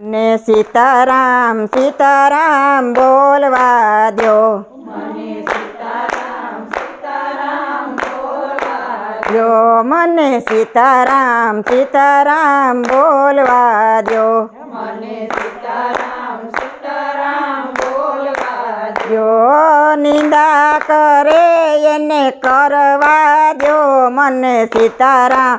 ને સીતારામ સીતારામ બોલવા દો જો મને સીતારામ સીતારામ બોલવા દો જો નિંદા કરે એને કરવા દો મને સીતારામ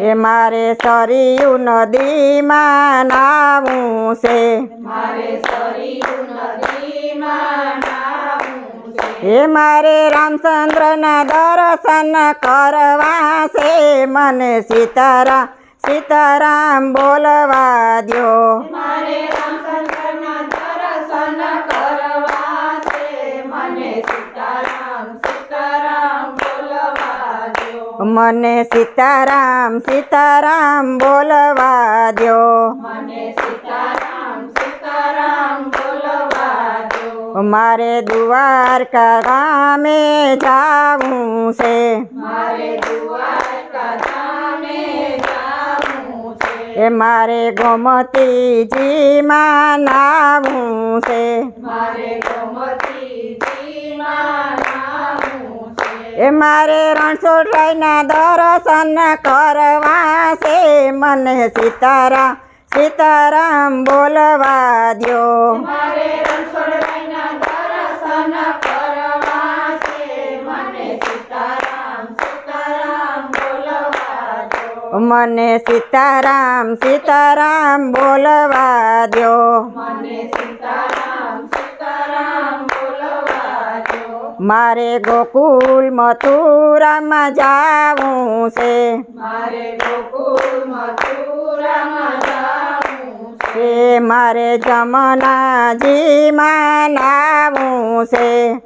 એ મારે સરયુ નદીમાં નાવું છે. એ મારે રામચંદ્રના દર્શન કરવા છે. મને સીતારામ સીતારામ બોલવા દ્યો. મને સીતારામ સીતારામ બોલવા દ્યો. મારે દ્વારકા ગામે જાવું છે. એ મારે ગોમતીજીમાં નાવું છે. એ મારે રણછોડરાયના દર્શન કરવા છે. મને સીતારામ સીતારામ બોલવા દ્યો. મને સીતારામ સીતારામ બોલવા દ્યો. મારે ગોકુલ મથુરામાં જાવું છે. એ મારે જમનાજીમાં નાવું છે.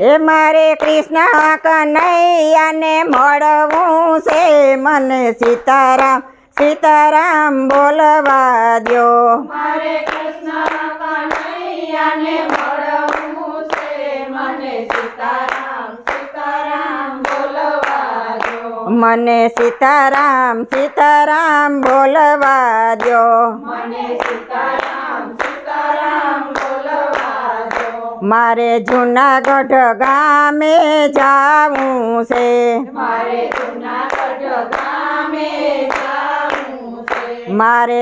એ મારે કૃષ્ણ કનૈયાને મળવું છે. મને સીતારામ સીતારામ બોલવા દ્યો. મને સીતારામ સીતારામ બોલવા દ્યો. મારે જૂનાગઢ ગામે જાવું છે. મારે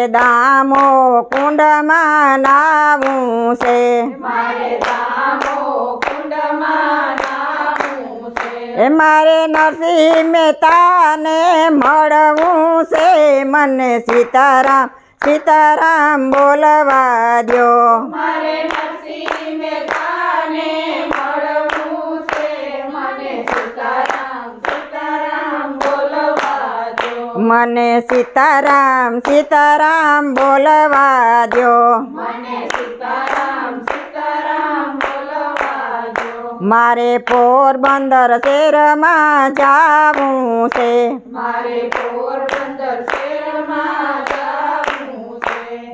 દામો કુંડમાં નાવું છે. એ મારે નરસિંહ મહેતાને મળવું છે. મને સીતારામ સીતારામ બોલવા દ્યો. મને સીતારામ સીતારામ બોલવા દો મારે પોરબંદર શેરમાં જાવું છે.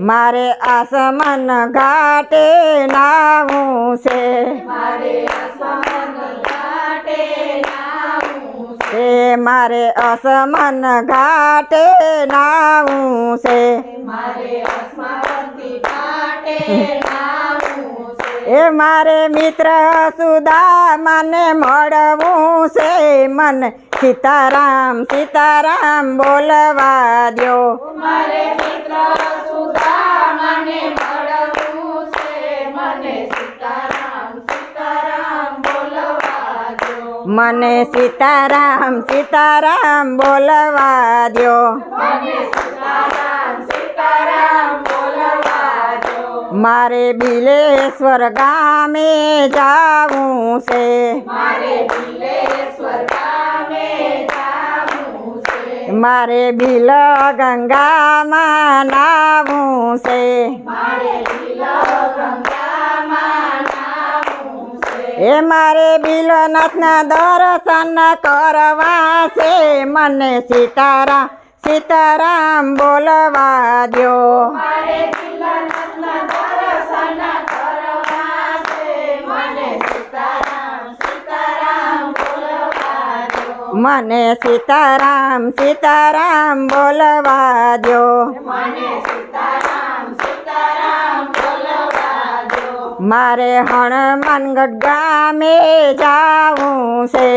મારે આસમન ઘાટે નાવું છે. એ મારે અસમન ઘાટે નાવું છે એ મારે મિત્ર સુદામાને મળવું છે મને સીતારામ સીતારામ બોલવા દ્યો. મને સીતારામ સીતારામ બોલવા દ્યો મારે બિલેશ્વર ગામે જાવું છે મારે બિલ ગંગામાં નાવું છે એ મારે બિલનાથના દર્શન કરવા છે મને સીતારામ સીતારામ બોલવા દ્યો મારે દિલનાથના દર્શન કરવા છે મને સીતારામ સીતારામ બોલવા દો મને સીતારામ સીતારામ બોલવા દ્યો મને સીતારામ સીતારામ બોલવા દો મારે હનુમાનગઢ ગામે જાવું છે.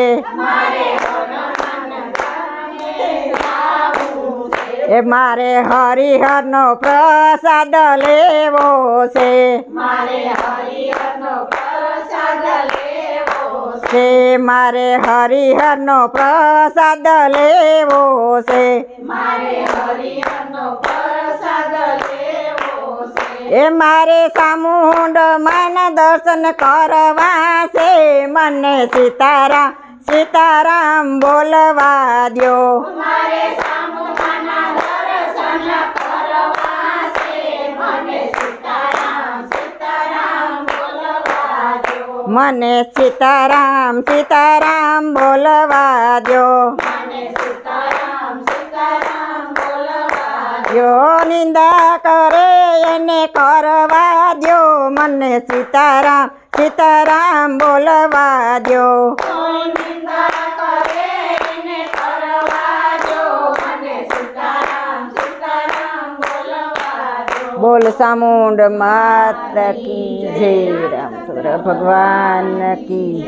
એ મારે હરિહરનો પ્રસાદ લેવો છે. છે મારે હરિહરનો પ્રસાદ લેવો છે. મારે હરિહરનો એ મારે સામુંડ માના દર્શન કરવા છે. મને સીતારામ સીતારામ બોલવા દો મને સીતારામ સીતારામ બોલવા દો યો નિંદા કરે એને કરવા દો મને સીતારામ સીતારામ બોલવા દો બોલ સામુંડ માત કી જય. રામચંદ્ર ભગવાન કી